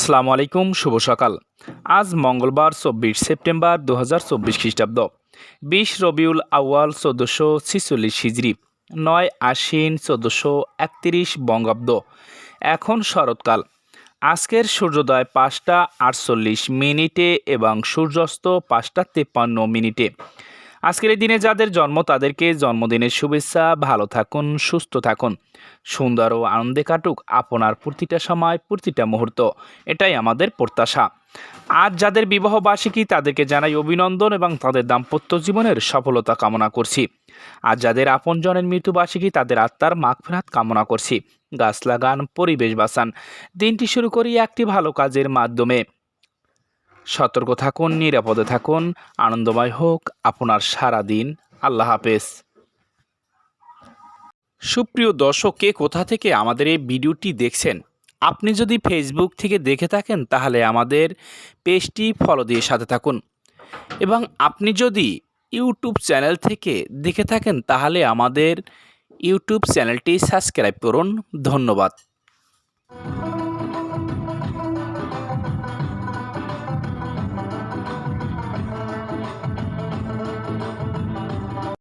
সালামু আলাইকুম, শুভ সকাল। আজ মঙ্গলবার চব্বিশ সেপ্টেম্বর দু হাজার চব্বিশ খ্রিস্টাব্দ। বিশ রবিউল আউয়াল চোদ্দোশো ছিচল্লিশ হিজড়ি, নয় আশ্বিন চোদ্দোশো একত্রিশ বঙ্গাব্দ। এখন শরৎকাল। আজকের সূর্যোদয় পাঁচটা আটচল্লিশ মিনিটে এবং সূর্যাস্ত পাঁচটা তেপ্পান্ন মিনিটে। আজকের এই দিনে যাদের জন্ম, তাদেরকে জন্মদিনের শুভেচ্ছা, ভালো থাকুন, সুস্থ থাকুন। সুন্দর ও আনন্দে কাটুক আপনার প্রতিটা সময়, প্রতিটা মুহূর্ত। এটাই আমাদের প্রত্যাশা। আজ যাদের বিবাহ বার্ষিকী, তাদেরকে জানাই অভিনন্দন এবং তাদের দাম্পত্য জীবনের সফলতা কামনা করছি। আর যাদের আপনজনের মৃত্যুবার্ষিকী তাদের আত্মার মাগফেরাত কামনা করছি। গাছ লাগান, পরিবেশ বাঁচান। দিনটি শুরু করি একটি ভালো কাজের মাধ্যমে। সতর্ক থাকুন, নিরাপদে থাকুন, আনন্দময় হোক আপনার সারা দিন আল্লাহ হাফেজ। সুপ্রিয় দর্শক, কে কোথা থেকে আমাদের এই ভিডিওটি দেখছেন? আপনি যদি ফেসবুক থেকে দেখে থাকেন, তাহলে আমাদের পেজটি ফলো দিয়ে সাথে থাকুন। এবং আপনি যদি ইউটিউব চ্যানেল থেকে দেখে থাকেন, তাহলে আমাদের ইউটিউব চ্যানেলটি সাবস্ক্রাইব করুন। ধন্যবাদ।